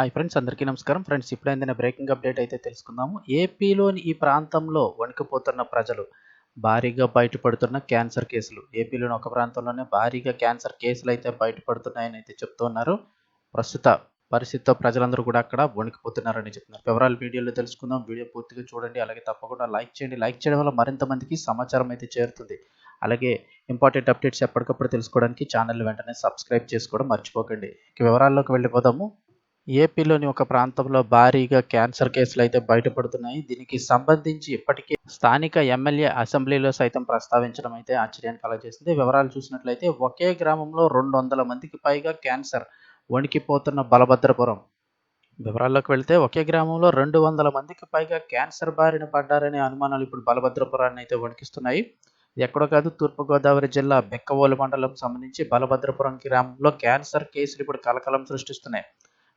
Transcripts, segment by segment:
Hi friends అందరికీ నమస్కారం. Friends ఇప్పుడైందిన breaking update అయితే తెలుసుకుందాము. ఏపీలోని ఈ ప్రాంతంలో వణికిపోతున్న ప్రజలు భారీగా బయటపడుతున్న క్యాన్సర్ కేసులు. ఏపీలోని ఒక ప్రాంతంలోనే భారీగా క్యాన్సర్ కేసులు అయితే బయటపడుతున్నాయని అయితే చెప్తున్నారు ప్రస్తుత పరిస్థితితో ప్రజలందరూ కూడా అక్కడ వణికిపోతున్నారని చెప్తున్నారు. వివరాలు వీడియోలో తెలుసుకుందాం. వీడియో పూర్తిగా చూడండి. అలాగే తప్పకుండా లైక్ చేయండి. లైక్ చేయడం వల్ల మరింత మందికి సమాచారం అయితే చేరుతుంది. అలాగే ఇంపార్టెంట్ అప్డేట్స్ ఎప్పటికప్పుడు తెలుసుకోవడానికి ఛానల్ వెంటనే సబ్స్క్రైబ్ చేసుకోవడం మర్చిపోకండి. ఇక వివరాల్లోకి వెళ్ళిపోదాము. ఏపీలోని ఒక ప్రాంతంలో భారీగా క్యాన్సర్ కేసులు అయితే బయటపడుతున్నాయి. దీనికి సంబంధించి ఇప్పటికే స్థానిక ఎమ్మెల్యే అసెంబ్లీలో సైతం ప్రస్తావించడం అయితే ఆశ్చర్యాన్ని కలగజేసింది. వివరాలు చూసినట్లయితే ఒకే గ్రామంలో రెండు వందల మందికి పైగా క్యాన్సర్ వణికిపోతున్న బలభద్రపురం. వివరాల్లోకి వెళ్తే ఒకే గ్రామంలో రెండు వందల మందికి పైగా క్యాన్సర్ బారిన పడ్డారనే అనుమానాలు ఇప్పుడు బలభద్రపురాన్ని అయితే వణికిస్తున్నాయి. ఎక్కడో కాదు తూర్పుగోదావరి జిల్లా బెక్కవోలు మండలం సంబంధించి బలభద్రపురం గ్రామంలో క్యాన్సర్ కేసులు ఇప్పుడు కలకలం సృష్టిస్తున్నాయి.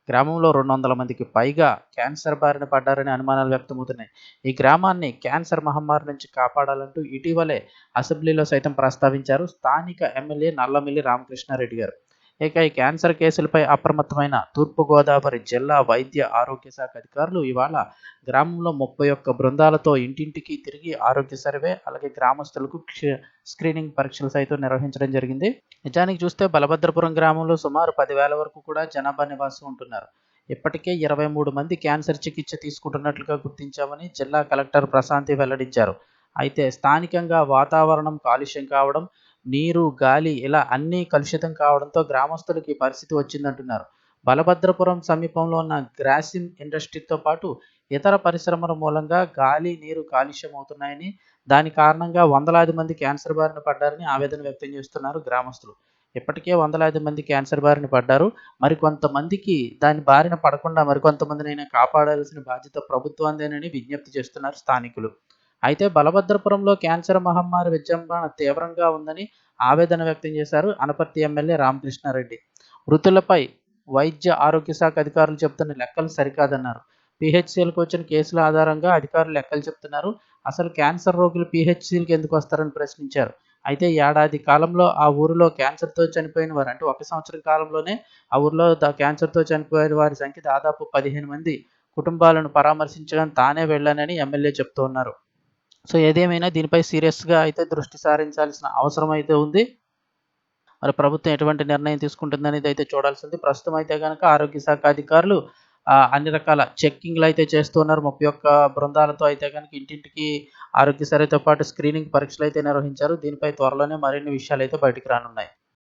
గ్రామంలో రెండు వందల మందికి పైగా క్యాన్సర్ బారిన పడ్డారని అనుమానాలు వ్యక్తమవుతున్నాయి. ఈ గ్రామాన్ని క్యాన్సర్ మహమ్మారి నుంచి కాపాడాలంటూ ఇటీవలే అసెంబ్లీలో సైతం ప్రస్తావించారు స్థానిక ఎమ్మెల్యే నల్లమిల్లి రామకృష్ణారెడ్డి గారు. ఇక ఈ క్యాన్సర్ కేసులపై అప్రమత్తమైన తూర్పుగోదావరి జిల్లా వైద్య ఆరోగ్య శాఖ అధికారులు ఇవాళ గ్రామంలో ముప్పై ఒక్క బృందాలతో ఇంటింటికి తిరిగి ఆరోగ్య సర్వే అలాగే గ్రామస్తులకు స్క్రీనింగ్ పరీక్షలు సైతం నిర్వహించడం జరిగింది. నిజానికి చూస్తే బలభద్రపురం గ్రామంలో సుమారు పదివేల వరకు కూడా జనాభా నివాసం ఉంటున్నారు. ఇప్పటికే ఇరవై మూడు మంది క్యాన్సర్ చికిత్స తీసుకుంటున్నట్లుగా గుర్తించామని జిల్లా కలెక్టర్ ప్రశాంతి వెల్లడించారు. అయితే స్థానికంగా వాతావరణం కాలుష్యం కావడం నీరు గాలి ఇలా అన్నీ కలుషితం కావడంతో గ్రామస్తులకి ఈ పరిస్థితి వచ్చిందంటున్నారు. బలభద్రపురం సమీపంలో ఉన్న గ్రాసిమ్ ఇండస్ట్రీతో పాటు ఇతర పరిశ్రమల మూలంగా గాలి నీరు కాలుష్యం అవుతున్నాయని దాని కారణంగా వందలాది మంది క్యాన్సర్ బారిన పడ్డారని ఆవేదన వ్యక్తం చేస్తున్నారు గ్రామస్తులు. ఇప్పటికే వందలాది మంది క్యాన్సర్ బారిన పడ్డారు. మరికొంతమందికి దాని బారిన పడకుండా మరికొంతమందినైనా కాపాడాల్సిన బాధ్యత ప్రభుత్వాందేనని విజ్ఞప్తి చేస్తున్నారు స్థానికులు. అయితే బలభద్రపురంలో క్యాన్సర్ మహమ్మారి విజృంభణ తీవ్రంగా ఉందని ఆవేదన వ్యక్తం చేశారు అనపర్తి ఎమ్మెల్యే రామకృష్ణారెడ్డి. మృతులపై వైద్య ఆరోగ్య శాఖ అధికారులు చెబుతున్న లెక్కలు సరికాదన్నారు. పిహెచ్సిఎల్కి వచ్చిన కేసుల ఆధారంగా అధికారులు లెక్కలు చెప్తున్నారు అసలు క్యాన్సర్ రోగులు పిహెచ్సిఎల్కి ఎందుకు వస్తారని ప్రశ్నించారు. అయితే ఏడాది కాలంలో ఆ ఊరిలో క్యాన్సర్తో చనిపోయిన వారు అంటే ఒక సంవత్సరం కాలంలోనే ఆ ఊరిలో క్యాన్సర్తో చనిపోయిన వారి సంఖ్య దాదాపు పదిహేను మంది కుటుంబాలను పరామర్శించడం తానే వెళ్ళానని ఎమ్మెల్యే చెప్తూ ఉన్నారు. సో ఏదేమైనా దీనిపై సీరియస్గా అయితే దృష్టి సారించాల్సిన అవసరం అయితే ఉంది. మరి ప్రభుత్వం ఎటువంటి నిర్ణయం తీసుకుంటుందనేది అయితే చూడాల్సింది. ప్రస్తుతం అయితే కనుక ఆరోగ్య శాఖ అధికారులు అన్ని రకాల చెక్కింగ్లు అయితే చేస్తున్నారు. ముప్పై ఒక్క బృందాలతో అయితే కనుక ఇంటింటికి ఆరోగ్య సరితో పాటు స్క్రీనింగ్ పరీక్షలు అయితే నిర్వహించారు. దీనిపై త్వరలోనే మరిన్ని విషయాలు అయితే బయటకు రానున్నాయి.